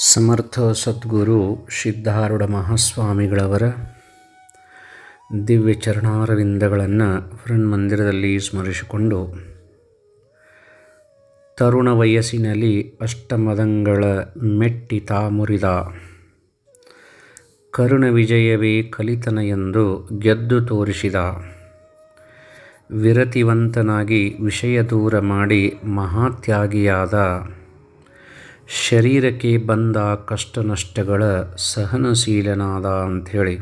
ಸಮರ್ಥ ಸದ್ಗುರು ಸಿದ್ಧಾರೂಢ ಮಹಾಸ್ವಾಮಿಗಳವರ ದಿವ್ಯ ಚರಣಾರವಿಂದಗಳನ್ನು ಮಂದಿರದಲ್ಲಿ ಸ್ಮರಿಸಿಕೊಂಡು ತರುಣ ವಯಸ್ಸಿನಲ್ಲಿ ಅಷ್ಟಮದಂಗಳ ಮೆಟ್ಟಿ ತಾ ಮುರಿದ ಕರುಣ ವಿಜಯವೇ ಕಲಿತನ ಎಂದು ಗೆದ್ದು ತೋರಿಸಿದ ವಿರತಿವಂತನಾಗಿ ವಿಷಯ ದೂರ ಮಾಡಿ ಮಹಾತ್ಯಾಗಿಯಾದ ಶರೀರಕ್ಕೆ ಬಂದ ಕಷ್ಟ ನಷ್ಟಗಳ ಸಹನಶೀಲನಾದ ಅಂಥೇಳಿ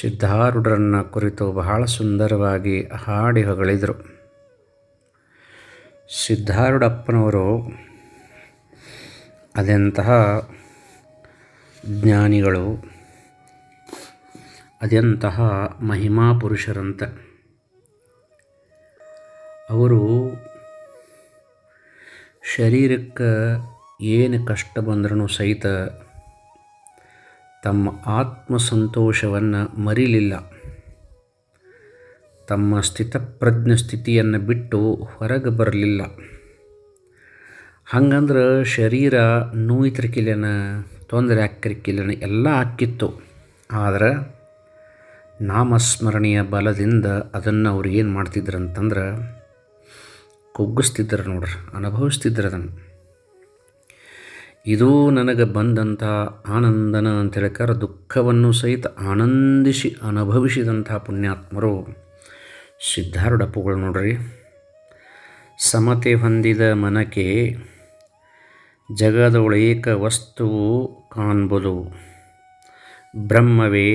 ಸಿದ್ಧಾರೂಢರನ್ನು ಕುರಿತು ಬಹಳ ಸುಂದರವಾಗಿ ಹಾಡಿ ಹೊಗಳಿದರು. ಸಿದ್ಧಾರೂಢಪ್ಪನವರು ಅದೆಂತಹ ಜ್ಞಾನಿಗಳು, ಅದೆಂತಹ ಮಹಿಮಾ ಪುರುಷರಂತೆ. ಅವರು ಶರೀರಕ್ಕೆ ಏನು ಕಷ್ಟ ಬಂದ್ರೂ ಸಹಿತ ತಮ್ಮ ಆತ್ಮ ಸಂತೋಷವನ್ನು ಮರಿಲಿಲ್ಲ. ತಮ್ಮ ಸ್ಥಿತಪ್ರಜ್ಞ ಸ್ಥಿತಿಯನ್ನು ಬಿಟ್ಟು ಹೊರಗೆ ಬರಲಿಲ್ಲ. ಹಂಗಂದ್ರೆ ಶರೀರ ನೋಯ್ತಿರ್ಕಿಲ್ಲನ, ತೊಂದರೆ ಆಕ್ಕಿರ್ಕಿಲ್ಲನ ಎಲ್ಲ ಆಕ್ಕಿತ್ತು ಆದರೆ ನಾಮಸ್ಮರಣೆಯ ಬಲದಿಂದ ಅದನ್ನು ಅವ್ರು ಏನು ಮಾಡ್ತಿದ್ರು ಅಂತಂದ್ರೆ ಕುಗ್ಗಿಸ್ತಿದ್ರು ನೋಡ್ರಿ, ಅನುಭವಿಸ್ತಿದ್ರು ಅದನ್ನು. ಇದು ನನಗೆ ಬಂದಂಥ ಆನಂದನ ಅಂತ ಹೇಳ್ಕಾರ ದುಃಖವನ್ನು ಸಹಿತ ಆನಂದಿಸಿ ಅನುಭವಿಸಿದಂಥ ಪುಣ್ಯಾತ್ಮರು ಸಿದ್ಧಾರೂಢಪ್ಪಗಳು ನೋಡ್ರಿ. ಸಮತೆ ಹೊಂದಿದ ಮನಕ್ಕೆ ಜಗದೊಳೇಕ ವಸ್ತುವು ಕಾಣ್ಬೋದು. ಬ್ರಹ್ಮವೇ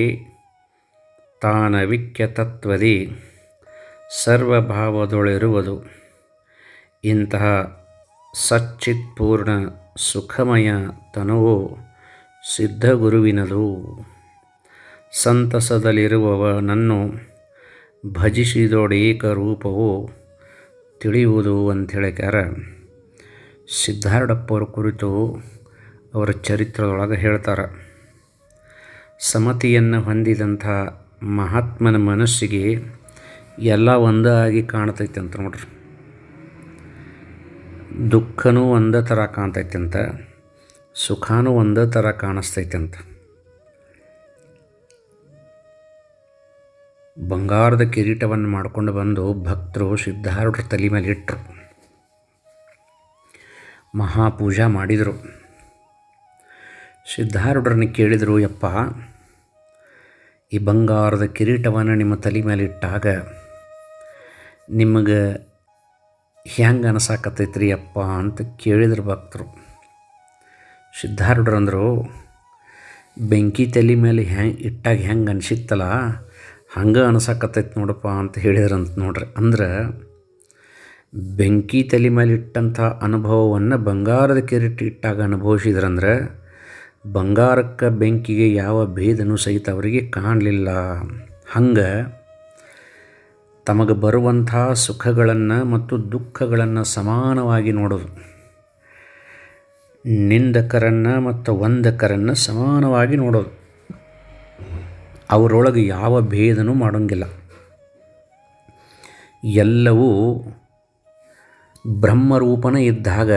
ತಾನವಿಕ್ಯ ತತ್ವದಿ, ಸರ್ವಭಾವದೊಳಿರುವುದು. ಇಂತಹ ಸಚ್ಚಿತ್ಪೂರ್ಣ ಸುಖಮಯ ತನುವು ಸಿದ್ಧಗುರುವಿನದು. ಸಂತಸದಲ್ಲಿರುವವನನ್ನು ಭಜಿಸಿದೊಡೇಕ ರೂಪವು ತಿಳಿಯುವುದು ಅಂಥೇಳಿಕಾರ ಸಿದ್ಧಾರೂಢಪ್ಪವ್ರ ಕುರಿತು ಅವರ ಚರಿತ್ರದೊಳಗೆ ಹೇಳ್ತಾರೆ. ಸಮತಿಯನ್ನು ಹೊಂದಿದಂಥ ಮಹಾತ್ಮನ ಮನಸ್ಸಿಗೆ ಎಲ್ಲ ಒಂದಾಗಿ ಕಾಣ್ತೈತೆ ಅಂತ ನೋಡ್ರಿ. ದುಃಖನೂ ಒಂದೇ ಥರ ಕಾಣ್ತೈತೆ ಅಂತ ಸುಖನೂ ಒಂದೇ ಥರ ಕಾಣಿಸ್ತೈತಂತ. ಬಂಗಾರದ ಕಿರೀಟವನ್ನು ಮಾಡ್ಕೊಂಡು ಬಂದು ಭಕ್ತರು ಸಿದ್ಧಾರೂಢರ ತಲೆ ಮೇಲೆ ಇಟ್ಟರು ಮಹಾಪೂಜಾ ಮಾಡಿದರು. ಸಿದ್ಧಾರೂಢರನ್ನ ಕೇಳಿದರು, ಯಪ್ಪ, ಈ ಬಂಗಾರದ ಕಿರೀಟವನ್ನು ನಿಮ್ಮ ತಲೆ ಮೇಲೆ ಇಟ್ಟಾಗ ನಿಮಗೆ ಹೆಂಗೆ ಅನಿಸಾಕತ್ತೈತ್ರಿ ಅಪ್ಪ ಅಂತ ಕೇಳಿದ್ರು ಭಕ್ತರು. ಸಿದ್ಧಾರೂಢರಂದರು ಬೆಂಕಿ ತಲೆ ಮೇಲೆ ಹೆಂಗೆ ಇಟ್ಟಾಗ ಹೆಂಗೆ ಅನಿಸಿತ್ತಲ್ಲ, ಹಂಗೆ ಅನಸಾಕತ್ತೈತೆ ನೋಡಪ್ಪ ಅಂತ ಹೇಳಿದ್ರಂತ ನೋಡ್ರಿ. ಅಂದ್ರೆ, ಬೆಂಕಿ ತಲೆ ಮೇಲೆ ಇಟ್ಟಂಥ ಅನುಭವವನ್ನು ಬಂಗಾರದ ಕಿರೀಟ ಇಟ್ಟಾಗ ಅನುಭವಿಸಿದ್ರಂದ್ರೆ, ಬಂಗಾರಕ್ಕೆ ಬೆಂಕಿಗೆ ಯಾವ ಭೇದನೂ ಸಹಿತ ಅವರಿಗೆ ಕಾಣಲಿಲ್ಲ. ಹಂಗೆ ತಮಗೆ ಬರುವಂಥ ಸುಖಗಳನ್ನು ಮತ್ತು ದುಃಖಗಳನ್ನು ಸಮಾನವಾಗಿ ನೋಡೋದು. ನಿಂದಕರನ್ನು ಮತ್ತು ವಂದಕರನ್ನು ಸಮಾನವಾಗಿ ನೋಡೋದು. ಅವರೊಳಗೆ ಯಾವ ಭೇದನೂ ಮಾಡೋಂಗಿಲ್ಲ. ಎಲ್ಲವೂ ಬ್ರಹ್ಮರೂಪನ ಇದ್ದಾಗ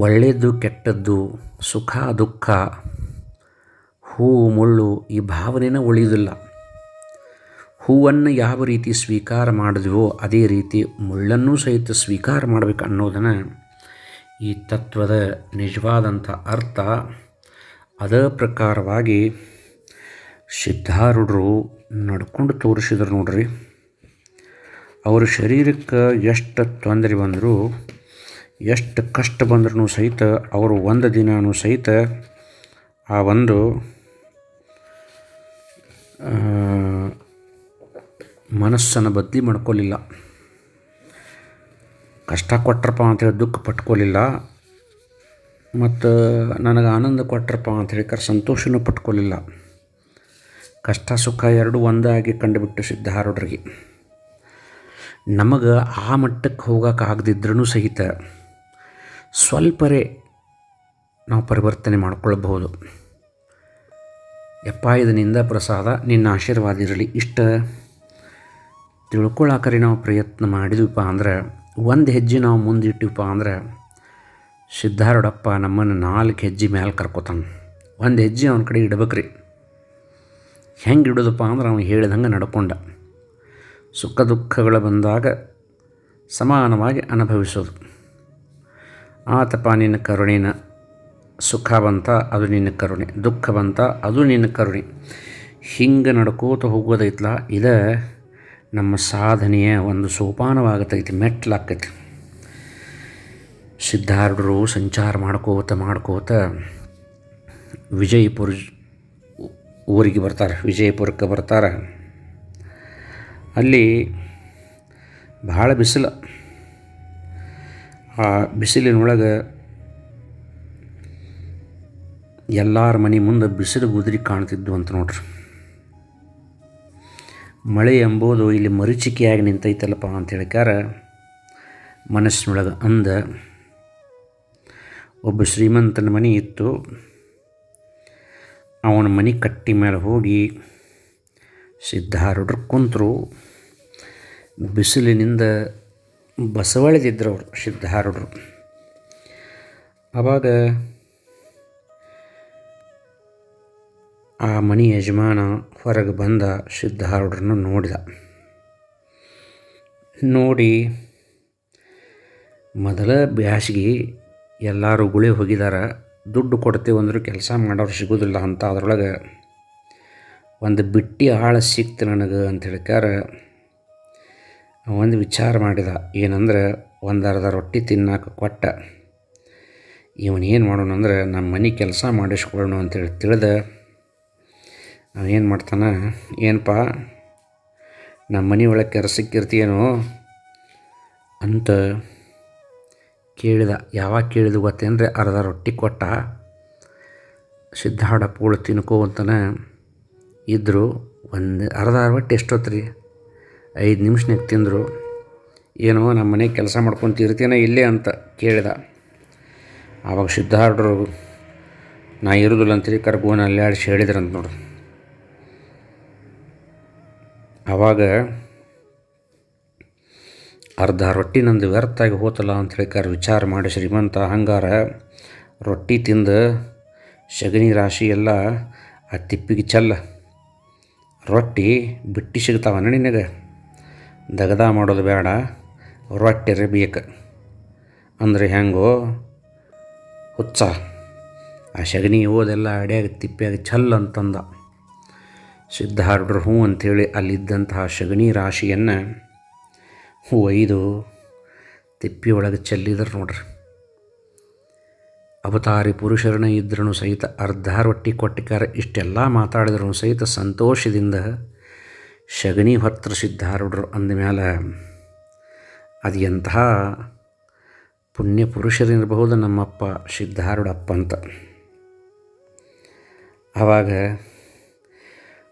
ಒಳ್ಳೆಯದು ಕೆಟ್ಟದ್ದು, ಸುಖ ದುಃಖ, ಹೂ ಮುಳ್ಳು ಈ ಭಾವನೆನ ಉಳಿಯೋದಿಲ್ಲ ಹೂವನ್ನು ಯಾವ ರೀತಿ ಸ್ವೀಕಾರ ಮಾಡಿದ್ವೋ ಅದೇ ರೀತಿ ಮುಳ್ಳನ್ನು ಸಹಿತ ಸ್ವೀಕಾರ ಮಾಡಬೇಕು ಅನ್ನೋದನ್ನು ಈ ತತ್ವದ ನಿಜವಾದಂಥ ಅರ್ಥ. ಅದೇ ಪ್ರಕಾರವಾಗಿ ಸಿದ್ಧಾರೂಢರು ನಡ್ಕೊಂಡು ತೋರಿಸಿದ್ರು ನೋಡ್ರಿ. ಅವ್ರ ಶರೀರಕ್ಕೆ ಎಷ್ಟು ತೊಂದರೆ ಬಂದರೂ, ಎಷ್ಟು ಕಷ್ಟ ಬಂದ್ರೂ ಸಹಿತ, ಅವರು ಒಂದು ದಿನವೂ ಸಹಿತ ಆ ಒಂದು ಮನಸ್ಸನ್ನು ಬದಲಿ ಮಾಡ್ಕೊಳ್ಳಿಲ್ಲ ಕಷ್ಟ ಕೊಟ್ರಪ್ಪ ಅಂತೇಳಿ ದುಃಖ ಪಟ್ಕೊಳ್ಳಿಲ್ಲ ಮತ್ತು ನನಗೆ ಆನಂದ ಕೊಟ್ರಪ್ಪ ಅಂತ ಕರೆ ಸಂತೋಷನೂ ಪಟ್ಕೊಳ್ಳಿಲ್ಲ ಕಷ್ಟ ಸುಖ ಎರಡೂ ಒಂದಾಗಿ ಕಂಡುಬಿಟ್ಟು ಸಿದ್ಧಾರೂಢರಿಗೆ. ನಮಗೆ ಆ ಮಟ್ಟಕ್ಕೆ ಹೋಗೋಕೆ ಆಗದಿದ್ರೂ ಸಹಿತ ಸ್ವಲ್ಪರೇ ನಾವು ಪರಿವರ್ತನೆ ಮಾಡ್ಕೊಳ್ಳಬಹುದು ಯಪ್ಪ ಇದನಿಂದ ಪ್ರಸಾದ ನಿನ್ನ ಆಶೀರ್ವಾದ ಇರಲಿ. ಇಷ್ಟ. ತಿಳ್ಕೊಳ್ಳಾಕರಿ ನಾವು ಪ್ರಯತ್ನ ಮಾಡಿದ್ವಿಪ್ಪ ಅಂದ್ರೆ, ಒಂದು ಹೆಜ್ಜೆ ನಾವು ಮುಂದಿಟ್ಟಿವಪ್ಪ ಅಂದ್ರೆ, ಸಿದ್ಧಾರೂಢಪ್ಪ ನಮ್ಮನ್ನು ನಾಲ್ಕು ಹೆಜ್ಜೆ ಮೇಲೆ ಕರ್ಕೋತಾನೆ. ಒಂದು ಹೆಜ್ಜೆ ಅವನ ಕಡೆ ಇಡ್ಬೇಕ್ರಿ. ಹೆಂಗೆ ಇಡೋದಪ್ಪ ಅಂದ್ರೆ ಅವನು ಹೇಳಿದಂಗೆ ನಡ್ಕೊಂಡ. ಸುಖ ದುಃಖಗಳು ಬಂದಾಗ ಸಮಾನವಾಗಿ ಅನುಭವಿಸೋದು. ಆತಪ್ಪ, ನಿನ್ನ ಕರುಣಿನ ಸುಖ ಬಂತ, ಅದು ನಿನ್ನ ಕರುಣೆ. ದುಃಖ ಬಂತ, ಅದು ನಿನ್ನ ಕರುಣೆ. ಹಿಂಗೆ ನಡ್ಕೋತ ಹೋಗೋದೈತ್ಲ? ಇದ ನಮ್ಮ ಸಾಧನೆಯ ಒಂದು ಸೋಪಾನವಾಗತೈತಿ ಮೆಟ್ಲಾಕೈತಿ ಸಿದ್ಧಾರ್ಢರು ಸಂಚಾರ ಮಾಡ್ಕೋತ ಮಾಡ್ಕೋತ ವಿಜಯಪುರ ಊರಿಗೆ ಬರ್ತಾರೆ, ವಿಜಯಪುರಕ್ಕೆ ಬರ್ತಾರೆ. ಅಲ್ಲಿ ಭಾಳ ಬಿಸಿಲು. ಆ ಬಿಸಿಲಿನೊಳಗೆ ಎಲ್ಲರ ಮನೆ ಮುಂದೆ ಬಿಸಿಲು ಗುದ್ರಿ ಕಾಣ್ತಿದ್ದು ಅಂತ ನೋಡ್ರಿ. ಮಳೆ ಎಂಬುದು ಇಲ್ಲಿ ಮರೀಚಿಕೆಯಾಗಿ ನಿಂತೈತಲ್ಲಪ್ಪ ಅಂತ ಹೇಳಿಕಾರ ಮನಸ್ಸಿನೊಳಗೆ ಅಂದ. ಒಬ್ಬ ಶ್ರೀಮಂತನ ಮನೆ ಇತ್ತು. ಅವನ ಮನೆ ಕಟ್ಟಿ ಮೇಲೆ ಹೋಗಿ ಸಿದ್ಧಾರೂಢರು ಕುಂತರು. ಬಿಸಿಲಿನಿಂದ ಬಸವಳಿದಿದ್ರು ಅವರು ಸಿದ್ಧಾರೂಢರು. ಆವಾಗ ಆ ಮನೆ ಯಜಮಾನ ಹೊರಗೆ ಬಂದ ಸಿದ್ಧಾರೂಢರನ್ನು ನೋಡಿದ. ನೋಡಿ, ಮೊದಲ ಬ್ಯಾಸಿಗೆ ಎಲ್ಲರೂ ಗುಳಿ ಹೋಗಿದಾರ, ದುಡ್ಡು ಕೊಡ್ತೇವೆ ಕೆಲಸ ಮಾಡೋರು ಸಿಗೋದಿಲ್ಲ ಅಂತ ಅದರೊಳಗೆ ಒಂದು ಬಿಟ್ಟಿ ಆಳ ಸಿಕ್ತು ನನಗೆ ಅಂತ ಹೇಳಿಕಾರ ಒಂದು ವಿಚಾರ ಮಾಡಿದ, ಏನಂದ್ರೆ ಒಂದು ರೊಟ್ಟಿ ತಿನ್ನಕ್ಕೆ ಕೊಟ್ಟ. ಇವನೇನು ಮಾಡೋಣ ಅಂದ್ರೆ ನಮ್ಮ ಮನೆ ಕೆಲಸ ಮಾಡಿಸ್ಕೊಳ್ಳೋಣ ಅಂತೇಳಿ ತಿಳಿದ ಏನು ಮಾಡ್ತಾನೆ? ಏನಪ್ಪ? ನಮ್ಮ ಮನೆ ಒಳಗೆ ಕೆಲಸಕ್ಕಿರ್ತೀಯೇನೋ ಅಂತ ಕೇಳಿದ. ಯಾವಾಗ ಕೇಳಿದ ಗೊತ್ತೇನ್ರಿ? ಅರ್ಧ ರೊಟ್ಟಿ ಕೊಟ್ಟ. ಸಿದ್ಧಾಡಪ್ಪಗಳು ತಿನ್ಕೋ ಅಂತಾನೆ ಇದ್ದರು ಒಂದು ಅರ್ಧ ರೊಟ್ಟಿ ಎಷ್ಟೊತ್ತು ರೀ ಐದು ನಿಮಿಷನಾಗ ತಿಂದರು. ಏನೋ ನಮ್ಮ ಮನೆಗೆ ಕೆಲಸ ಮಾಡ್ಕೊತಿರ್ತೀನ ಇಲ್ಲೇ ಅಂತ ಕೇಳಿದ. ಆವಾಗ ಸಿದ್ಧಾರ್ಡ್ರು ನಾ ಇರೋದಿಲ್ಲ ಅಂತೇಳಿ ಕರ್ಗೋನ ಅಲ್ಲಾಡಿಸಿ ಹೇಳಿದ್ರಂತ ನೋಡು. ಆವಾಗ ಅರ್ಧ ರೊಟ್ಟಿ ನಂದು ವ್ಯರ್ಥ ಆಗಿ ಹೋತಲ್ಲ ಅಂತ ಹೇಳಿಕಾರ ವಿಚಾರ ಮಾಡಿ ಶ್ರೀಮಂತ ಹಂಗಾರ ರೊಟ್ಟಿ ತಿಂದು ಸಗಣಿ ರಾಶಿ ಎಲ್ಲ ಆ ತಿಪ್ಪಿಗೆ ಚೆಲ್ಲ. ರೊಟ್ಟಿ ಬಿಟ್ಟು ಸಿಗ್ತಾವ ನಿನಗೆ ದಗದ ಮಾಡೋದು ಬೇಡ, ರೊಟ್ಟಿ ಬೇಕು ಅಂದರೆ ಹೆಂಗೋ? ಹುಚ್ಚ. ಆ ಸಗಣಿ ಓದೆಲ್ಲ ಅಡ್ಯಾಗ ತಿಪ್ಪಿಯಾಗ ಛಲ್ ಅಂತಂದ. ಸಿದ್ಧಾರೂಢರು ಹ್ಞೂ ಅಂಥೇಳಿ ಅಲ್ಲಿದ್ದಂತಹ ಸಗಣಿ ರಾಶಿಯನ್ನು ಒಯ್ದು ತಿಪ್ಪಿಯೊಳಗೆ ಚೆಲ್ಲಿದ್ರು ನೋಡ್ರಿ. ಅವತಾರಿ ಪುರುಷರನ್ನ ಇದ್ರೂ ಸಹಿತ ಅರ್ಧ ರೊಟ್ಟಿ ಕೊಟ್ಟಿಕಾರ ಇಷ್ಟೆಲ್ಲ ಮಾತಾಡಿದ್ರು ಸಹಿತ ಸಂತೋಷದಿಂದ ಶಗಣಿ ಹೊತ್ರ ಸಿದ್ಧಾರೂಢರು ಅಂದಮೇಲೆ ಅದು ಎಂತಹ ಪುಣ್ಯ ಪುರುಷರಿರಬಹುದು ನಮ್ಮಪ್ಪ ಸಿದ್ಧಾರೂಢಪ್ಪ ಅಂತ. ಆವಾಗ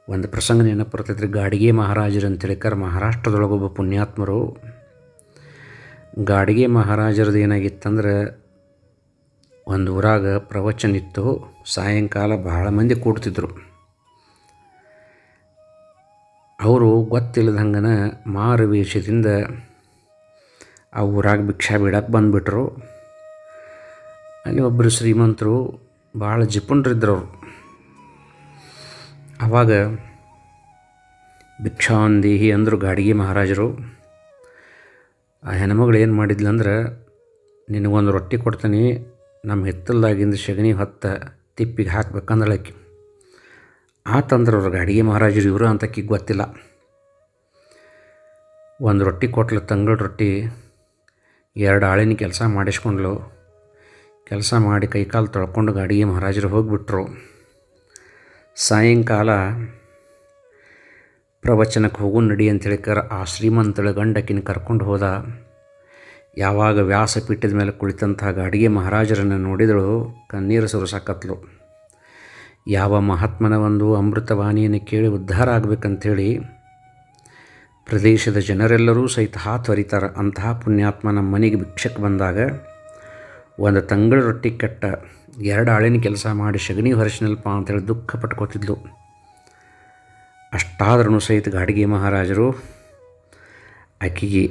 ಒಂದು ಪ್ರಸಂಗ ನೆನಪು ಬರ್ತೈತ್ರಿ. ಗಾಡಿಗೆ ಮಹಾರಾಜರು ಅಂತೇಳಿಕಾರ ಮಹಾರಾಷ್ಟ್ರದೊಳಗೊಬ್ಬ ಪುಣ್ಯಾತ್ಮರು. ಗಾಡಿಗೆ ಮಹಾರಾಜರದ್ದು ಏನಾಗಿತ್ತಂದ್ರೆ ಒಂದು ಊರಾಗ ಪ್ರವಚನ ಇತ್ತು. ಸಾಯಂಕಾಲ ಬಹಳ ಮಂದಿ ಕೂಡ್ತಿದ್ರು. ಅವರು ಗೊತ್ತಿಲ್ಲದಂಗನ ಮಾರು ವೇಷದಿಂದ ಆ ಊರಾಗ ಭಿಕ್ಷಾ ಬಿಡಕ್ಕೆ ಬಂದುಬಿಟ್ರು. ಅಲ್ಲಿ ಒಬ್ಬರು ಶ್ರೀಮಂತರು ಭಾಳ ಜಿಪುಣರಿದ್ರು ಅವರು ಆವಾಗ ಭಿಕ್ಷಾಂದೇಹಿ ಅಂದರು ಗಾಡಿಗೆ ಮಹಾರಾಜರು. ಆ ಹೆಣ್ಮಗಳು ಏನು ಮಾಡಿದ್ಲಂದ್ರೆ ನಿನಗೊಂದು ರೊಟ್ಟಿ ಕೊಡ್ತೀನಿ, ನಮ್ಮ ಹಿತ್ತಲ್ದಾಗಿಂದ ಸಗಣಿ ಹೊತ್ತ ತಿಪ್ಪಿಗೆ ಹಾಕ್ಬೇಕಂದ್ರೆ ಆಕಿ. ಆತಂದ್ರೆ ಅವ್ರು ಗಾಡಿಗೆ ಮಹಾರಾಜರು ಇವರು ಅಂತ ಆಕಿಗೆ ಗೊತ್ತಿಲ್ಲ. ಒಂದು ರೊಟ್ಟಿ ಕೊಟ್ಲು ತಂಗಳ ರೊಟ್ಟಿ, ಎರಡು ಆಳಿನ ಕೆಲಸ ಮಾಡಿಸ್ಕೊಂಡ್ಲು ಕೆಲಸ ಮಾಡಿ ಕೈಕಾಲು ತೊಳ್ಕೊಂಡು ಗಾಡಿಗೆ ಮಹಾರಾಜರು ಹೋಗಿಬಿಟ್ರು. ಸಾಯಂಕಾಲ ಪ್ರವಚನಕ್ಕೆ ಹೋಗು, ನಡಿ ಅಂತೇಳಿಕರ ಆ ಶ್ರೀಮಂತಳ ಗಂಡಕಿನ ಕರ್ಕೊಂಡು ಹೋದ. ಯಾವಾಗ ವ್ಯಾಸ ಪೀಠದ ಮೇಲೆ ಕುಳಿತಂತಾಗ ಅಡುಗೆ ಮಹಾರಾಜರನ್ನು ನೋಡಿದಳು, ಕಣ್ಣೀರು ಸುರಿಸಾಕತ್ಲು ಯಾವ ಮಹಾತ್ಮನ ಒಂದು ಅಮೃತವಾಣಿಯನ್ನು ಕೇಳಿ ಉದ್ಧಾರ ಆಗಬೇಕಂಥೇಳಿ ಪ್ರದೇಶದ ಜನರೆಲ್ಲರೂ ಸಹಿತ ಹಾತೊರಿತಾರೆ ಅಂತಹ ಪುಣ್ಯಾತ್ಮ ನಮ್ಮ ಮನೆಗೆ ಭಿಕ್ಷಕ್ಕೆ ಬಂದಾಗ ಒಂದು ತಂಗಳ ರೊಟ್ಟಿ ಕಟ್ಟ ಎರಡು ಆಳಿನ ಕೆಲಸ ಮಾಡಿ ಸಗಣಿ ಹೊರಸಿನಲ್ಪ ಅಂತೇಳಿ ದುಃಖ ಪಟ್ಕೋತಿದ್ಲು. ಅಷ್ಟಾದ್ರೂ ಸಹಿತ ಗಾಡಿಗೆ ಮಹಾರಾಜರು ಆಕೆಗೆ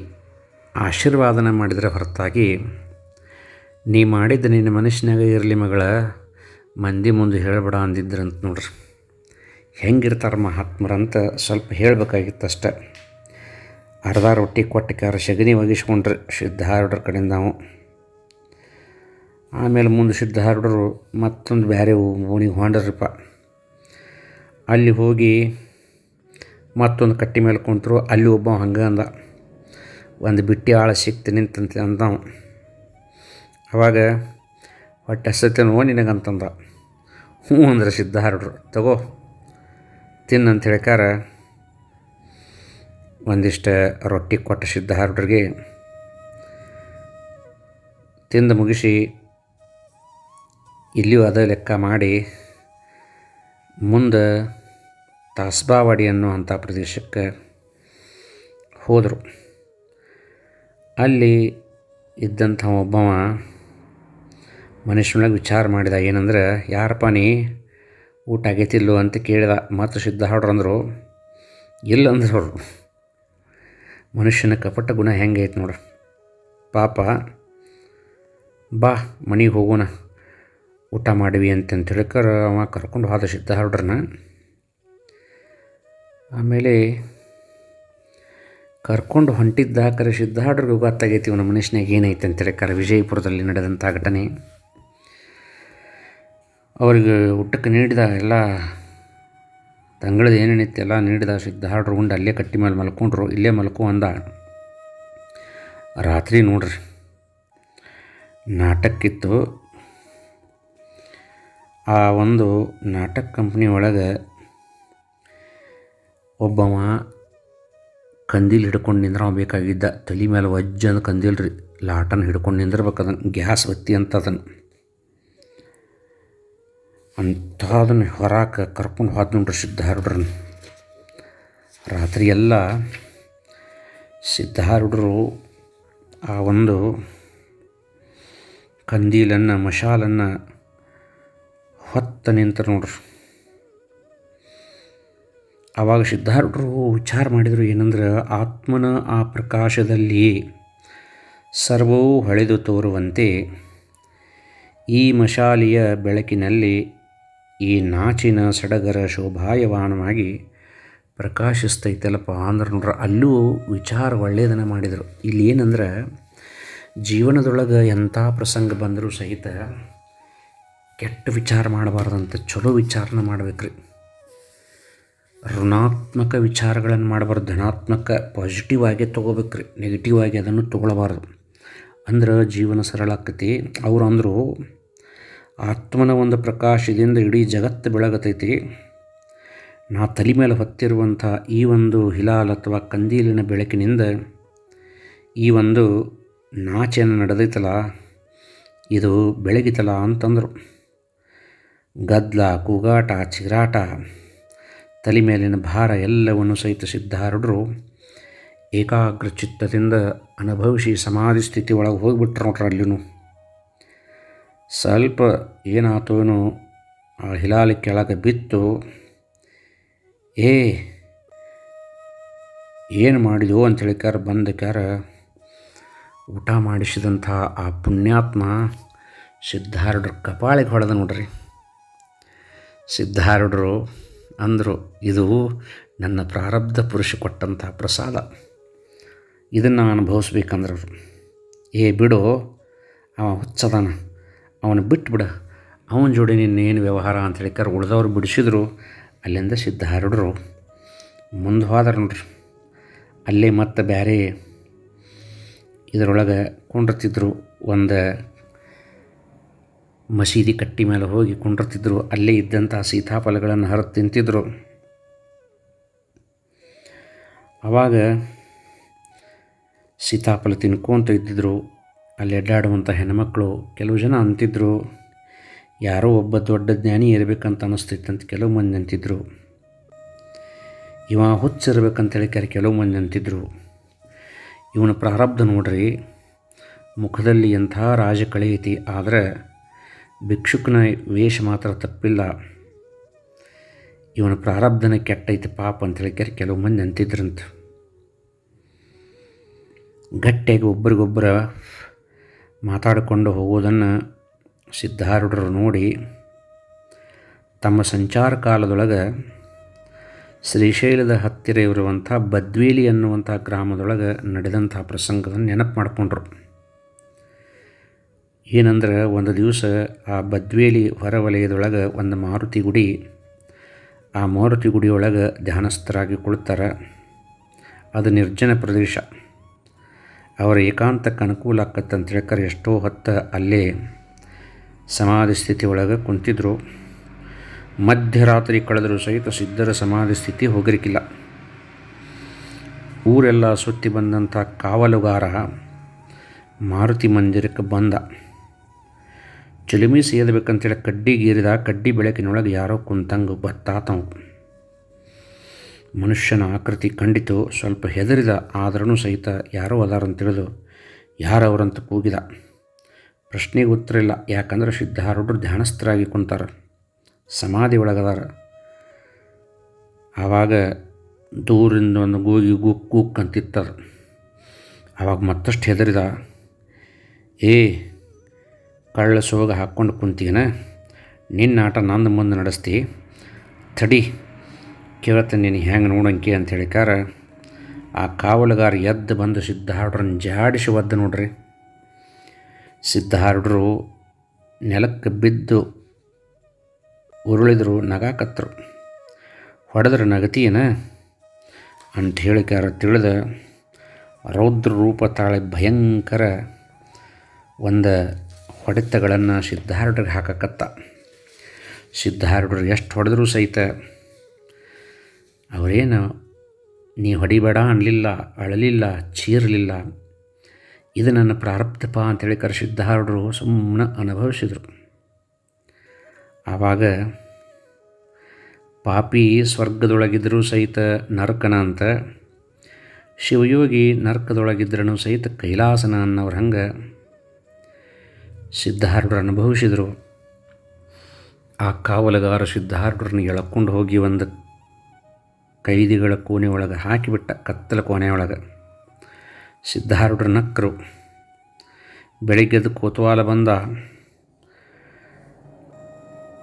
ಆಶೀರ್ವಾದನ ಮಾಡಿದರೆ ಹೊರತಾಗಿ, ನೀ ಮಾಡಿದ್ದ ನಿನ್ನ ಮನಸ್ಸಿನಾಗ ಇರಲಿ ಮಗಳ, ಮಂದಿ ಮುಂದೆ ಹೇಳಬೇಡ ಅಂದಿದ್ರಂತ ನೋಡ್ರಿ. ಹೆಂಗಿರ್ತಾರೆ ಮಹಾತ್ಮರಂತ ಸ್ವಲ್ಪ ಹೇಳಬೇಕಾಗಿತ್ತು ಅಷ್ಟೆ. ಅರ್ಧ ರೊಟ್ಟಿ ಕೊಟ್ಟಕಾರ ಸಗಣಿ ಒಗಿಸ್ಕೊಂಡ್ರಿ ಸಿದ್ಧಾರೂಢರ ಕಡೆಯಿಂದ ನಾವು. ಆಮೇಲೆ ಮುಂದೆ ಸಿದ್ಧಾರೂಢರು ಮತ್ತೊಂದು ಬೇರೆ ಓಣಿಗೆ ಹೊಂಡ್ರಿಪ್ಪ ಅಲ್ಲಿ ಹೋಗಿ ಮತ್ತೊಂದು ಕಟ್ಟಿ ಮೇಲೆ ಕುಂತರು ಅಲ್ಲಿ ಒಬ್ಬ ಹಂಗೆ ಅಂದ, ಒಂದು ಬಿಟ್ಟಿ ಆಳ ಸಿಕ್ತು ನಿಂತಂತ ಅಂದವ ಅವಾಗ ಹೊಟ್ಟೆ ಹಸತೇನೋ ನಿನಗಂತಂದ. ಹ್ಞೂ ಅಂದ್ರೆ ಸಿದ್ಧಾರಡ್ರು ತಗೋ, ತಿನ್ನಂತ ಹೇಳ್ಕಾರ, ಒಂದಿಷ್ಟು ರೊಟ್ಟಿ ಕೊಟ್ಟ ಸಿದ್ಧಾರಡ್ರಿಗೆ ತಿಂದು ಮುಗಿಸಿ, ಇಲ್ಲಿಯೂ ಅದ ಲೆಕ್ಕ ಮಾಡಿ, ಮುಂದೆ ತಾಸ್ಬಾವಾಡಿ ಅನ್ನೋ ಅಂಥ ಪ್ರದೇಶಕ್ಕೆ ಹೋದರು. ಅಲ್ಲಿ ಇದ್ದಂಥ ಒಬ್ಬವ ಮನುಷ್ಯನೊಳಗೆ ವಿಚಾರ ಮಾಡಿದ, ಏನಂದ್ರೆ, ಯಾರಪ್ಪ ನೀ ಊಟ ಆಗೈತಿಲ್ಲೋ ಅಂತ ಕೇಳಿದ. ಮತ್ತು ಹಾಡ್ರು ಅಂದರು. ಇಲ್ಲ ಅಂದ್ರೆ ಅವರು. ಮನುಷ್ಯನ ಕಪಟ ಗುಣ ಹೆಂಗೆ ಐತೆ ನೋಡ್ರಿ ಪಾಪ, ಬಾ, ಮನೆಗೆ ಹೋಗೋಣ. ಊಟ ಮಾಡಿವಿ ಅಂತಂತ ಹೇಳಿಕರ ಅವ ಕರ್ಕೊಂಡು ಹೋದ ಸಿದ್ಧಾರೂಢರನ್ನ ಆಮೇಲೆ ಕರ್ಕೊಂಡು ಹೊಂಟಿದ್ದ ಕರೆ ಸಿದ್ಧಾರೂಢರಿಗೆ ಗೊತ್ತಾಗೈತಿ ಇವನ ಮನುಷ್ಯನಾಗ ಏನೈತೆ ಅಂತೇಳಿ ಕರ ವಿಜಯಪುರದಲ್ಲಿ ನಡೆದಂಥ ಘಟನೆ. ಅವ್ರಿಗೆ ಊಟಕ್ಕೆ ನೀಡಿದ ಎಲ್ಲ ತಂಗಳದ್ದು ಏನೇನಿತ್ತು? ಎಲ್ಲ ನೀಡಿದ ಹಾಡ್ರು ಉಂಡು, ಅಲ್ಲೇ ಕಟ್ಟಿ ಮೇಲೆ ಮಲ್ಕೊಂಡ್ರು, ಇಲ್ಲೇ ಮಲ್ಕೊ ಅಂದ. ರಾತ್ರಿ ನೋಡ್ರಿ, ನಾಟಕ್ಕಿತ್ತು. ಆ ಒಂದು ನಾಟಕ ಕಂಪ್ನಿ ಒಳಗೆ ಒಬ್ಬವ ಕಂದೀಲ್ ಹಿಡ್ಕೊಂಡು ನಿಂದ್ರ ಬೇಕಾಗಿದ್ದ. ತಲೆ ಮೇಲೆ ವಜ್ಜ ಅಂದ್ ಕಂದೀಲ್ ರೀ. ಲಾಟನ್ ಹಿಡ್ಕೊಂಡು ನಿಂದಿರ್ಬೇಕು ಅದನ್ನು ಗ್ಯಾಸ್ ಬತ್ತಿ ಅಂತ ಅದನ್ನು ಅಂಥದನ್ನು ಹೊರಾಕ ಕರ್ಕೊಂಡು ಹೋದ ನೋಡ್ರಿ ರಾತ್ರಿಯೆಲ್ಲ ರಾತ್ರಿ ಆ ಒಂದು ಕಂದೀಲನ್ನು, ಮಶಾಲನ್ನು ಹೊತ್ತ ನಿಂತರು ನೋಡ್ರಿ. ಆವಾಗ ಸಿದ್ಧಾರ್ಥರು ವಿಚಾರ ಮಾಡಿದರು ಏನಂದ್ರೆ, ಆತ್ಮನ ಆ ಪ್ರಕಾಶದಲ್ಲಿ ಸರ್ವವೂ ಹೊಳೆದು ತೋರುವಂತೆ ಈ ಮಶಾಲಿಯ ಬೆಳಕಿನಲ್ಲಿ ಈ ನಾಚಿನ ಸಡಗರ ಶೋಭಾಯಮಾನವಾಗಿ ಪ್ರಕಾಶಿಸ್ತೈತಲ್ಲಪ್ಪ ಅಂದ್ರೆ ನೋಡ್ರ, ಅಲ್ಲೂ ವಿಚಾರ ಒಳ್ಳೆಯದನ್ನು ಮಾಡಿದರು. ಇಲ್ಲಿ ಏನಂದ್ರೆ, ಜೀವನದೊಳಗೆ ಎಂಥ ಪ್ರಸಂಗ ಬಂದರೂ ಸಹಿತ ಕೆಟ್ಟ ವಿಚಾರ ಮಾಡಬಾರ್ದಂತ ಚಲೋ ವಿಚಾರನ ಮಾಡ್ಬೇಕ್ರಿ. ಋಣಾತ್ಮಕ ವಿಚಾರಗಳನ್ನು ಮಾಡಬಾರ್ದು. ಧನಾತ್ಮಕ ಪಾಸಿಟಿವ್ ಆಗಿ ತೊಗೋಬೇಕ್ರಿ. ನೆಗೆಟಿವ್ ಆಗಿ ಅದನ್ನು ತೊಗೊಳಬಾರ್ದು. ಅಂದ್ರೆ ಜೀವನ ಸರಳ ಆಕತಿ ಅವ್ರು ಅಂದರು, ಆತ್ಮನ ಒಂದು ಪ್ರಕಾಶದಿಂದ ಇಡೀ ಜಗತ್ತು ಬೆಳಗತೈತಿ. ನಾ ತಲೆ ಮೇಲೆ ಹೊತ್ತಿರುವಂಥ ಈ ಒಂದು ಹಿಲಾಲ್ ಅಥವಾ ಕಂದೀಲಿನ ಬೆಳಕಿನಿಂದ ಈ ಒಂದು ನಾಚೆಯನ್ನು ನಡೆದೈತಲ್ಲ ಇದು ಬೆಳಗಿತಲ್ಲ ಅಂತಂದರು. ಗದ್ದಲ ಕೂಗಾಟ ಚಿರಾಟ ತಲೆ ಮೇಲಿನ ಭಾರ ಎಲ್ಲವನ್ನು ಸಹಿತ ಸಿದ್ಧಾರೂಢರು ಏಕಾಗ್ರ ಚಿತ್ತದಿಂದ ಅನುಭವಿಸಿ ಸಮಾಧಿ ಸ್ಥಿತಿ ಒಳಗೆ ಹೋಗಿಬಿಟ್ರು ನೋಡ್ರಿ ಸ್ವಲ್ಪ ಏನಾತೋನು ಏನೋ ಆ ಹಿಲಾಲಿ ಕೆಳಗೆ ಬಿತ್ತು. ಏ, ಏನು ಮಾಡಿದೋ ಅಂತ ಹೇಳಿಕಾರ ಬಂದಕ್ಯಾರ ಊಟ ಮಾಡಿಸಿದಂಥ ಆ ಪುಣ್ಯಾತ್ಮ ಸಿದ್ಧಾರೂಢರು ಕಪಾಳಿಗೆ ಹೊಡೆದ ನೋಡ್ರಿ. ಸಿದ್ಧಾರೂಢರು ಅಂದರು ಇದು ನನ್ನ ಪ್ರಾರಬ್ಧ ಪುರುಷ ಕೊಟ್ಟಂಥ ಪ್ರಸಾದ. ಇದನ್ನು ಅನುಭವಿಸ್ಬೇಕಂದ್ರೆ, ಏ ಬಿಡು, ಅವ ಹುಚ್ಚದಾನ, ಅವನು ಬಿಟ್ಬಿಡ, ಅವನ ಜೋಡಿ ನಿನ್ನೇನು ವ್ಯವಹಾರ ಅಂತ ಹೇಳಿಕಾರ ಉಳ್ದವ್ರು ಬಿಡಿಸಿದ್ರು, ಅಲ್ಲಿಂದ ಸಿದ್ಧಾರೂಢರು ಮುಂದೆ ಹೋದ್ರೆ ನೋಡ್ರಿ, ಅಲ್ಲೇ ಮತ್ತೆ ಬೇರೆ ಇದರೊಳಗೆ ಕೊಂಡಿರ್ತಿದ್ರು ಒಂದು ಮಸೀದಿ ಕಟ್ಟಿ ಮೇಲೆ ಹೋಗಿ ಕುಂಡಿರ್ತಿದ್ರು, ಅಲ್ಲೇ ಇದ್ದಂಥ ಸೀತಾಫಲಗಳನ್ನು ಹರಿದು ತಿಂತಿದ್ರು. ಆವಾಗ ಸೀತಾಫಲ ತಿನ್ಕೊಂತ ಇದ್ದಿದ್ರು, ಅಲ್ಲಿ ಅಡ್ಡಾಡುವಂಥ ಹೆಣ್ಮಕ್ಳು ಕೆಲವು ಜನ ಅಂತಿದ್ರು, ಯಾರೋ ಒಬ್ಬ ದೊಡ್ಡ ಜ್ಞಾನಿ ಇರಬೇಕಂತ ಅನ್ನಿಸ್ತಿತ್ತಂತ ಕೆಲವು ಮಂದಿ ಅಂತಿದ್ರು. ಇವ ಹುಚ್ಚಿರ್ಬೇಕಂತೇಳಿ ಕರೆ ಕೆಲವು ಮಂದಿ ಅಂತಿದ್ರು. ಇವನ ಪ್ರಾರಬ್ಧ ನೋಡ್ರಿ, ಮುಖದಲ್ಲಿ ಎಂಥ ರಾಜ ಐತಿ, ಆದರೆ ಭಿಕ್ಷುಕನ ವೇಷ ಮಾತ್ರ ತಪ್ಪಿಲ್ಲ. ಇವನ ಪ್ರಾರಬ್ಧನ ಕೆಟ್ಟೈತೆ ಪಾಪ ಅಂತೇಳಿ ಕೆರೆ ಕೆಲವು ಮಂದಿ ಅಂತಿದ್ರಂತ. ಗಟ್ಟಿಯಾಗಿ ಒಬ್ಬರಿಗೊಬ್ಬರ ಮಾತಾಡಿಕೊಂಡು ಹೋಗೋದನ್ನು ಸಿದ್ಧಾರೂಢರು ನೋಡಿ ತಮ್ಮ ಸಂಚಾರ ಕಾಲದೊಳಗೆ ಶ್ರೀಶೈಲದ ಹತ್ತಿರ ಇರುವಂಥ ಬದ್ವೇಲಿ ಅನ್ನುವಂಥ ಗ್ರಾಮದೊಳಗೆ ನಡೆದಂಥ ಪ್ರಸಂಗದ ನೆನಪು ಮಾಡಿಕೊಂಡ್ರು. ಏನಂದ್ರೆ ಒಂದು ದಿವಸ ಆ ಬದ್ವೇಲಿ ಹೊರವಲಯದೊಳಗೆ ಒಂದು ಮಾರುತಿ ಗುಡಿ, ಆ ಮಾರುತಿ ಗುಡಿಯೊಳಗೆ ಧ್ಯಾನಸ್ಥರಾಗಿ ಕುಳಿತಾರೆ. ಅದು ನಿರ್ಜನ ಪ್ರದೇಶ. ಅವರ ಏಕಾಂತಕ್ಕೆ ಅನುಕೂಲ ಆಕತ್ತಂತ ಹೇಳ್ಕರೆ ಎಷ್ಟೋ ಹೊತ್ತು ಅಲ್ಲೇ ಸಮಾಧಿ ಸ್ಥಿತಿ ಒಳಗೆ ಕುಂತಿದ್ರು. ಮಧ್ಯರಾತ್ರಿ ಕಳೆದರೂ ಸಹಿತ ಸಿದ್ಧರ ಸಮಾಧಿ ಸ್ಥಿತಿ ಹೋಗಲಿಕ್ಕಿಲ್ಲ ಊರೆಲ್ಲ ಸುತ್ತಿ ಬಂದಂಥ ಕಾವಲುಗಾರ ಮಾರುತಿ ಮಂದಿರಕ್ಕೆ ಬಂದ. ಚಿಲಿಮಿ ಸೇದಬೇಕಂತೇಳಿ ಕಡ್ಡಿ ಗೀರಿದ, ಕಡ್ಡಿ ಬೆಳಕಿನೊಳಗೆ ಯಾರೋ ಕುಂತಂಗ ಬತ್ತಾತವು. ಮನುಷ್ಯನ ಆಕೃತಿ ಕಂಡಿತು, ಸ್ವಲ್ಪ ಹೆದರಿದ ಆದರೂ ಸಹಿತ ಯಾರೋ ಅದಾರಂತಿಳಿದು ಯಾರವರಂತ ಕೂಗಿದ. ಪ್ರಶ್ನೆಗೆ ಉತ್ತರ ಇಲ್ಲ, ಯಾಕಂದ್ರೆ ಸಿದ್ಧಾರೂಢರು ಧ್ಯಾನಸ್ಥರಾಗಿ ಕುಂತಾರ, ಸಮಾಧಿ ಒಳಗದಾರ. ಆವಾಗ ದೂರಿಂದ ಒಂದು ಗೂಗಿ ಗುಕ್ ಗುಕ್ ಅಂತಿತ್ತದ. ಆವಾಗ ಮತ್ತಷ್ಟು ಹೆದರಿದ, ಏ ಕಳ್ಳ ಸೋಗ ಹಾಕ್ಕೊಂಡು ಕುಂತೀನ ನಿನ್ನ ಆಟ ನಂದು ಮುಂದೆ ನಡೆಸ್ತಿ. ತಡಿ ಕೇಳತ್ತೆ ನೀನು ಹೆಂಗೆ ನೋಡಂಕಿ ಅಂತ ಹೇಳಿಕಾರ ಆ ಕಾವಲುಗಾರ ಎದ್ದು ಬಂದು ಸಿದ್ಧಾರೂಢರನ್ನ ಜಾಡಿಸಿ ಒದ್ದು ನೋಡ್ರಿ. ಸಿದ್ಧಾರ್ಡ್ರು ನೆಲಕ್ಕೆ ಬಿದ್ದು ಉರುಳಿದ್ರು ನಗಾಕತ್ತರು ಹೊಡೆದ್ರೆ ನಗತೀನ ಅಂತ ಹೇಳಿಕಾರ ತಿಳಿದ ರೌದ್ರ ರೂಪ ತಾಳೆ ಭಯಂಕರ ಒಂದು ಹೊಡೆತಗಳನ್ನು ಸಿದ್ಧಾರೂಢರಿಗೆ ಹಾಕಕತ್ತ. ಸಿದ್ಧಾರೂಢರು ಎಷ್ಟು ಹೊಡೆದರೂ ಸಹಿತ ಅವರೇನು, ನೀ ಹೊಡಿಬೇಡ ಅನ್ನಲಿಲ್ಲ ಅಳಲಿಲ್ಲ, ಚೀರಲಿಲ್ಲ, ಇದು ನನ್ನ ಪ್ರಾರಬ್ಧಪ ಅಂತೇಳಿ ಕರೆ ಸಿದ್ಧಾರೂಢರು ಸುಮ್ಮನೆ ಅನುಭವಿಸಿದರು. ಆವಾಗ ಪಾಪಿ ಸ್ವರ್ಗದೊಳಗಿದ್ದರೂ ಸಹಿತ ನರಕನ ಅಂತ, ಶಿವಯೋಗಿ ನರಕದೊಳಗಿದ್ರೂ ಸಹಿತ ಕೈಲಾಸನ ಅನ್ನೋರು ಹಂಗೆ ಸಿದ್ಧಾರೂಢರು ಅನುಭವಿಸಿದರು. ಆ ಕಾವಲುಗಾರ ಸಿದ್ಧಾರ್ಢರನ್ನು ಎಳ್ಕೊಂಡು ಹೋಗಿ ಒಂದು ಕೈದಿಗಳ ಕೋಣೆ ಒಳಗೆ ಹಾಕಿಬಿಟ್ಟ, ಕತ್ತಲ ಕೋಣೆಯೊಳಗೆ. ಸಿದ್ಧಾರೂಢರು ನಕ್ಕರು ಬೆಳಿಗ್ಗೆದ ಕೋತವಾಲ ಬಂದ.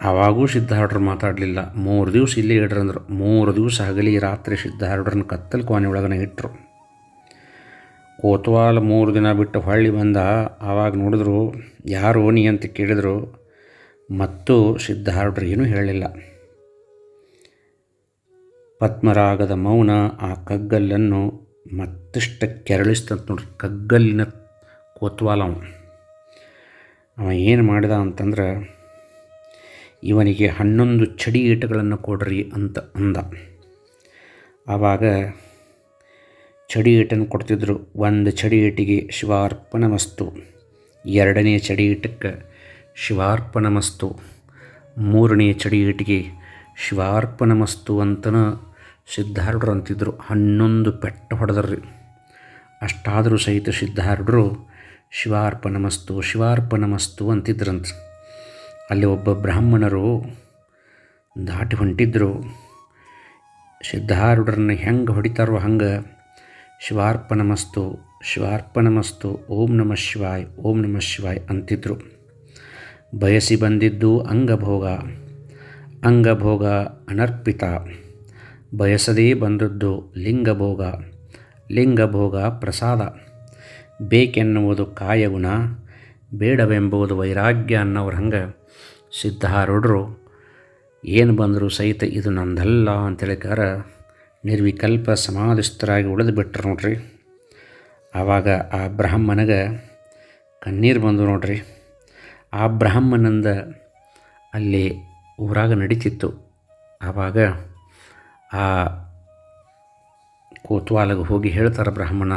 ಆವಾಗೂ ಸಿದ್ಧಾರ್ಢರು ಮಾತಾಡಲಿಲ್ಲ. ಮೂರು ದಿವಸ ಇಲ್ಲೇ ಇಡ್ರಂದ್ರು ಮೂರು ದಿವಸ ಹಗಲಿ ರಾತ್ರಿ ಸಿದ್ಧಾರೂಢರನ್ನ ಕತ್ತಲ ಕೋಣೆ ಒಳಗನೆ ಇಟ್ಟರು ಕೋತವಾಲ ಮೂರು ದಿನ ಬಿಟ್ಟು ಹೊಳ್ಳಿ ಬಂದ, ಆವಾಗ ನೋಡಿದ್ರು ಯಾರು ನೀ ಅಂತ ಕೇಳಿದ್ರು, ಮತ್ತು ಸಿದ್ಧಾರೂಢರು ಏನೂ ಹೇಳಲಿಲ್ಲ. ಪದ್ಮರಾಗದ ಮೌನ ಆ ಕಗ್ಗಲ್ಲನ್ನು ಮತ್ತಷ್ಟು ಕೆರಳಿಸ್ತಂತ ನೋಡ್ರಿ, ಕಗ್ಗಲ್ಲಿನ ಕೋತ್ವಾಲ ಅವ ಏನು ಮಾಡಿದ ಅಂತಂದ್ರೆ, ಇವನಿಗೆ ಹನ್ನೊಂದು ಚಡಿ ಈಟಗಳನ್ನು ಕೊಡ್ರಿ ಅಂತ ಅಂದ. ಆವಾಗ ಚಡಿ ಈಟನ್ನು ಕೊಡ್ತಿದ್ರು. ಒಂದು ಚಡಿ ಏಟಿಗೆ ಶಿವಾರ್ಪಣ ಮಸ್ತು ಎರಡನೇ ಚಡಿ ಈಟಕ್ಕೆ ಶಿವಾರ್ಪಣ ಮಸ್ತು ಮೂರನೇ ಚಡಿ ಈಟಿಗೆ ಶಿವಾರ್ಪಣ ಮಸ್ತು ಅಂತನ ಸಿದ್ಧಾರೂಢರು ಅಂತಿದ್ರು. ಹನ್ನೊಂದು ಪೆಟ್ಟು ಹೊಡೆದ್ರಿ. ಅಷ್ಟಾದರೂ ಸಹಿತ ಸಿದ್ಧಾರೂಢರು ಶಿವಾರ್ಪಣ ಮಸ್ತು ಶಿವಾರ್ಪಣ ಮಸ್ತು ಅಂತಿದ್ರಂತ. ಅಲ್ಲಿ ಒಬ್ಬ ಬ್ರಾಹ್ಮಣರು ದಾಟಿ ಹೊಂಟಿದ್ರು. ಸಿದ್ಧಾರೂಢರನ್ನ ಹೆಂಗೆ ಹೊಡಿತಾರೋ ಹಂಗೆ ಶಿವಾರ್ಪಣ ಮಸ್ತು ಶಿವಾರ್ಪಣ ಮಸ್ತು ಓಂ ನಮಃ ಶಿವಾಯ್, ಓಂ ನಮಃ ಶಿವಾಯ್ ಅಂತಿದ್ರು. ಬಯಸಿ ಬಂದಿದ್ದು ಅಂಗಭೋಗ ಅಂಗಭೋಗ ಅನರ್ಪಿತ. ಬಯಸದೇ ಬಂದದ್ದು ಲಿಂಗಭೋಗ ಲಿಂಗಭೋಗ ಪ್ರಸಾದ. ಬೇಕೆನ್ನುವುದು ಕಾಯಗುಣ ಬೇಡವೆಂಬುದು ವೈರಾಗ್ಯ ಅನ್ನೋರು ಹಂಗೆ ಸಿದ್ಧಾರೂಢರು, ಏನು ಬಂದರೂ ಸಹಿತ ಇದು ನಂದಲ್ಲ ಅಂತೇಳಿಕಾರ ನಿರ್ವಿಕಲ್ಪ ಸಮಾಧಿಸ್ಥರಾಗಿ ಉಳಿದು ಬಿಟ್ರು ನೋಡ್ರಿ. ಆವಾಗ ಆ ಬ್ರಾಹ್ಮಣಗೆ ಕಣ್ಣೀರು ಬಂದು ನೋಡ್ರಿ. ಆ ಬ್ರಾಹ್ಮಣಂದ ಅಲ್ಲಿ ಊರಾಗ ನಡೀತಿತ್ತು. ಆವಾಗ ಆ ಕೋತ್ವಾಲಗೆ ಹೋಗಿ ಹೇಳ್ತಾರೆ ಬ್ರಾಹ್ಮಣ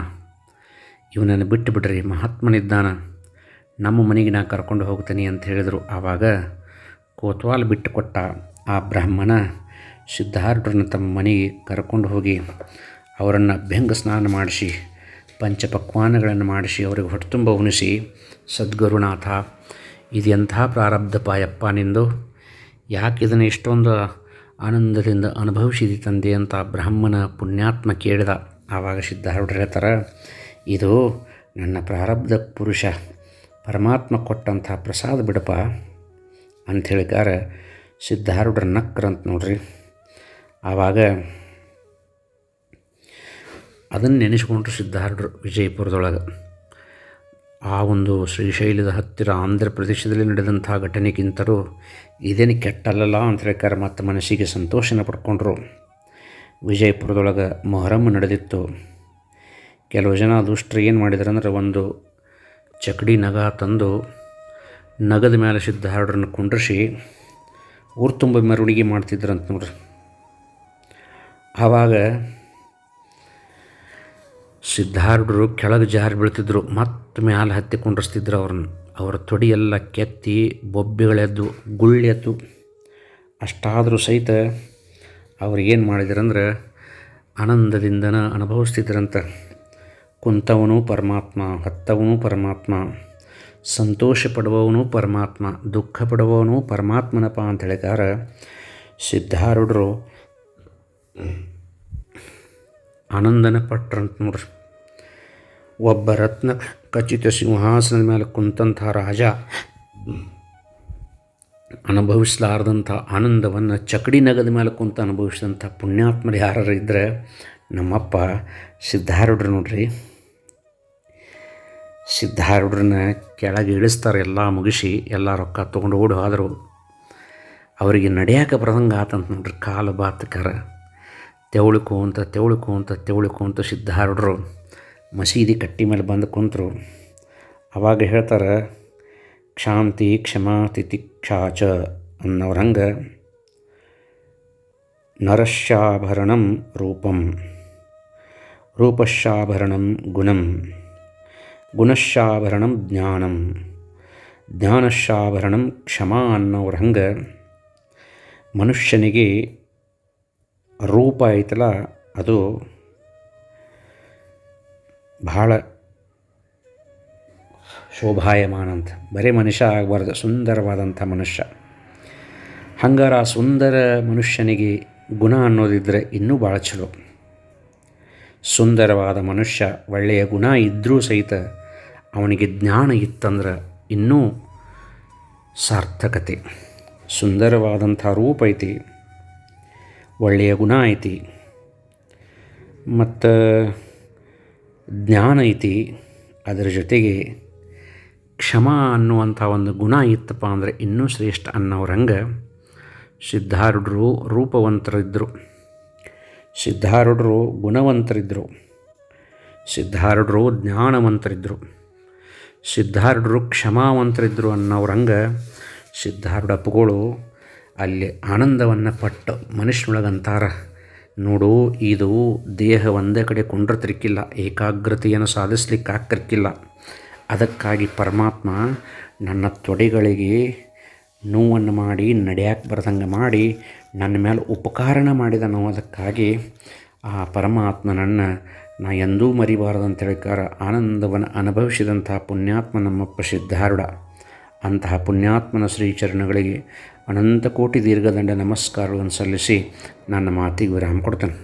ಇವನನ್ನು ಬಿಟ್ಟು ಬಿಡ್ರಿ, ಮಹಾತ್ಮನಿದ್ದಾನ. ನಮ್ಮ ಮನೆಗೆ ನಾ ಕರ್ಕೊಂಡು ಹೋಗ್ತೀನಿ ಅಂತ ಹೇಳಿದರು. ಆವಾಗ ಕೋತ್ವಾಲ್ ಬಿಟ್ಟು ಕೊಟ್ಟ ಆ ಬ್ರಾಹ್ಮಣ ಸಿದ್ಧಾರೂಢರನ್ನ ತಮ್ಮ ಮನೆಗೆ ಕರ್ಕೊಂಡು ಹೋಗಿ ಅವರನ್ನು ಬೆಂಗ ಸ್ನಾನ ಮಾಡಿಸಿ, ಪಂಚಪಕ್ವಾನಗಳನ್ನು ಮಾಡಿಸಿ, ಅವರಿಗೆ ಹೊಟ್ಟುತುಂಬ ಉಣಿಸಿ, ಸದ್ಗುರುನಾಥ ಇದು ಎಂಥ ಪ್ರಾರಬ್ಧಪ ಅಯ್ಯಪ್ಪ ನಿಂದು. ಯಾಕೆ ಇದನ್ನು ಇಷ್ಟೊಂದು ಆನಂದದಿಂದ ಅನುಭವಿಸಿದಿ ತಂದೆ ಅಂತ ಬ್ರಾಹ್ಮಣ ಪುಣ್ಯಾತ್ಮ ಕೇಳಿದ. ಆವಾಗ ಸಿದ್ಧಾರೂಢರು ಹೇಳ್ತಾರೆ, ಇದು ನನ್ನ ಪ್ರಾರಬ್ಧ ಪುರುಷ, ಪರಮಾತ್ಮ ಕೊಟ್ಟಂಥ ಪ್ರಸಾದ ಬಿಡಪ್ಪ ಅಂಥೇಳಿಕಾರ ಸಿದ್ಧಾರೂಢರ ನಕ್ರಂತ ನೋಡ್ರಿ. ಆವಾಗ ಅದನ್ನು ನೆನೆಸ್ಕೊಂಡ್ರು ಸಿದ್ಧಾರ್ಡ್ರು ವಿಜಯಪುರದೊಳಗೆ. ಆ ಒಂದು ಶ್ರೀಶೈಲದ ಹತ್ತಿರ ಆಂಧ್ರ ಪ್ರದೇಶದಲ್ಲಿ ನಡೆದಂಥ ಘಟನೆಗಿಂತರೂ ಇದೇನು ಕೆಟ್ಟಲ್ಲಲ್ಲ ಅಂತ ಹೇಳ್ಕಾರ ಮತ್ತು ಮನಸ್ಸಿಗೆ ಸಂತೋಷನ ಪಡ್ಕೊಂಡ್ರು. ವಿಜಯಪುರದೊಳಗೆ ಮೊಹರಮ್ ನಡೆದಿತ್ತು. ಕೆಲವು ಜನ ದುಷ್ಟರು ಏನು ಮಾಡಿದ್ರು ಅಂದ್ರೆ ಒಂದು ಚಕಡಿ ನಗ ತಂದು ನಗದ ಮೇಲೆ ಸಿದ್ಧಾರ್ಡ್ರನ್ನ ಕುಂಡ್ರಿಸಿ ಊರು ತುಂಬ ಮೆರವಣಿಗೆ ಮಾಡ್ತಿದ್ರಂತ ನೋಡ್ರಿ. ಆವಾಗ ಸಿದ್ಧಾರ್ಢರು ಕೆಳಗೆ ಜಾರಿ ಬೀಳ್ತಿದ್ರು, ಮತ್ತೆ ಮ್ಯಾಲೆ ಹತ್ತಿ ಕುಂಡ್ರಿಸ್ತಿದ್ರು ಅವ್ರನ್ನ. ಅವರ ತೊಡಿಯೆಲ್ಲ ಕೆತ್ತಿ ಬೊಬ್ಬೆಗಳೆದ್ದು ಗುಳ್ಳೆದ್ದು ಅಷ್ಟಾದರೂ ಸಹಿತ ಅವ್ರು ಏನು ಮಾಡಿದ್ರಂದ್ರೆ ಆನಂದದಿಂದನ ಅನುಭವಿಸ್ತಿದ್ರಂತ. ಕುಂತವನು ಪರಮಾತ್ಮ, ಹತ್ತವನು ಪರಮಾತ್ಮ ಸಂತೋಷ ಪಡುವವನು ಪರಮಾತ್ಮ ದುಃಖ ಪಡುವವನು ಪರಮಾತ್ಮನಪ್ಪ ಅಂತ ಹೇಳಿದಾರ ಸಿದ್ಧಾರೂಢರು. ಆನಂದನ ಪಟ್ರಂತ ನೋಡ್ರಿ. ಒಬ್ಬ ರತ್ನ ಖಚಿತ ಸಿಂಹಾಸನದ ಮೇಲೆ ಕುಂತಂಥ ರಾಜ ಅನುಭವಿಸಲಾರ್ದಂಥ ಆನಂದವನ್ನು ಚಕಡಿ ನಗದ ಮೇಲೆ ಕುಂತ ಅನುಭವಿಸಿದಂಥ ಪುಣ್ಯಾತ್ಮರು ಯಾರು ಇದ್ದರೆ ನಮ್ಮಪ್ಪ ಸಿದ್ಧಾರೂಢರು ನೋಡ್ರಿ. ಸಿದ್ಧಾರೂಢರನ್ನ ಕೆಳಗೆ ಇಳಿಸ್ತಾರೆ ಎಲ್ಲ ಮುಗಿಸಿ ಎಲ್ಲ ರೊಕ್ಕ ತೊಗೊಂಡು ಓಡಿ ಹೋದರು. ಅವರಿಗೆ ನಡೆಯೋಕೆ ಬರದಂಗೆ ಆತಂತ ನೋಡ್ರಿ ಕಾಲು ಬಾತಕರ ತೆವಳಿಕು ಅಂತ ತೆವಳಿಕು ಅಂತ ತೆವಳಿಕು ಅಂತ ಸಿದ್ಧಾರೂಢರು ಮಸೀದಿ ಕಟ್ಟಿ ಮೇಲೆ ಬಂದು ಕುಂತರು. ಅವಾಗ ಹೇಳ್ತಾರೆ, ಕ್ಷಾಂತಿ ಕ್ಷಮಾ ತಿತಿಕ್ಷಾಚ ಅನ್ನೋರ ಹಂಗೆ ನರಶ್ಯಾಭರಣಂ ರೂಪಂ ರೂಪಶಾಭರಣಂ ಗುಣಂ ಗುಣಶಾಭರಣಂ ಜ್ಞಾನಂ ಜ್ಞಾನಶಾಭರಣಂ ಕ್ಷಮಾ ಅನ್ನೋರ ಹಂಗೆ, ಮನುಷ್ಯನಿಗೆ ರೂಪ ಐತಲ್ಲ, ಅದು ಬಹಳ ಶೋಭಾಯಮಾನ ಅಂತ ಬರೀ ಮನುಷ್ಯ ಆಗಬಾರ್ದು, ಸುಂದರವಾದಂಥ ಮನುಷ್ಯ. ಹಂಗಾರ ಸುಂದರ ಮನುಷ್ಯನಿಗೆ ಗುಣ ಅನ್ನೋದಿದ್ದರೆ ಇನ್ನೂ ಭಾಳ ಚಲೋ. ಸುಂದರವಾದ ಮನುಷ್ಯ, ಒಳ್ಳೆಯ ಗುಣ ಇದ್ದರೂ ಸಹಿತ ಅವನಿಗೆ ಜ್ಞಾನ ಇತ್ತಂದ್ರೆ ಇನ್ನೂ ಸಾರ್ಥಕತೆ. ಸುಂದರವಾದಂಥ ರೂಪ ಐತಿ. ಒಳ್ಳೆಯ ಗುಣ ಐತಿ. ಮತ್ತು ಜ್ಞಾನ ಐತಿ. ಅದರ ಜೊತೆಗೆ ಕ್ಷಮ ಅನ್ನುವಂಥ ಒಂದು ಗುಣ ಇತ್ತಪ್ಪ ಅಂದರೆ ಇನ್ನೂ ಶ್ರೇಷ್ಠ ಅನ್ನೋರಂಗೆ ಸಿದ್ಧಾರೂಢರು ರೂಪವಂತರಿದ್ದರು ಸಿದ್ಧಾರೂಢರು ಗುಣವಂತರಿದ್ದರು ಸಿದ್ಧಾರೂಢರು ಜ್ಞಾನವಂತರಿದ್ದರು ಸಿದ್ಧಾರೂಢರು ಕ್ಷಮಾವಂತರಿದ್ದರು ಅನ್ನೋರಂಗೆ ಸಿದ್ಧಾರೂಢ ಅಪ್ಪಗಳು ಅಲ್ಲಿ ಆನಂದವನ್ನು ಪಟ್ಟು ಮನುಷ್ಯನೊಳಗಂತಾರ. ನೋಡು, ಇದು ದೇಹ ಒಂದೇ ಕಡೆ ಕುಂಡ್ರತಿರ್ಕಿಲ್ಲ, ಏಕಾಗ್ರತೆಯನ್ನು ಸಾಧಿಸ್ಲಿಕ್ಕೆ ಆಗ್ತಿರ್ಕಿಲ್ಲ. ಅದಕ್ಕಾಗಿ ಪರಮಾತ್ಮ, ನನ್ನ ತೊಡೆಗಳಿಗೆ ನೋವನ್ನು ಮಾಡಿ ನಡೆಯಕ್ಕೆ ಬರ್ದಂಗೆ ಮಾಡಿ, ನನ್ನ ಮೇಲೆ ಉಪಕಾರಣ ಮಾಡಿದ ಅದಕ್ಕಾಗಿ ಆ ಪರಮಾತ್ಮನನ್ನು ನಾ ಎಂದೂ ಮರಿಬಾರದಂತ ಹೇಳಿಕಾರ ಆನಂದವನ್ನು ಅನುಭವಿಸಿದಂತಹ ಪುಣ್ಯಾತ್ಮ ನಮ್ಮಪ್ಪ ಪ್ರಸಿದ್ಧಾರುಡ ಅಂತಹ ಪುಣ್ಯಾತ್ಮನ ಶ್ರೀಚರಣಗಳಿಗೆ ಅನಂತ ಕೋಟಿ ದೀರ್ಘದಂಡ ನಮಸ್ಕಾರವನ್ನು ಸಲ್ಲಿಸಿ ನನ್ನ ಮಾತಿಗೆ ವಿರಾಮ ಕೊಡ್ತೇನೆ.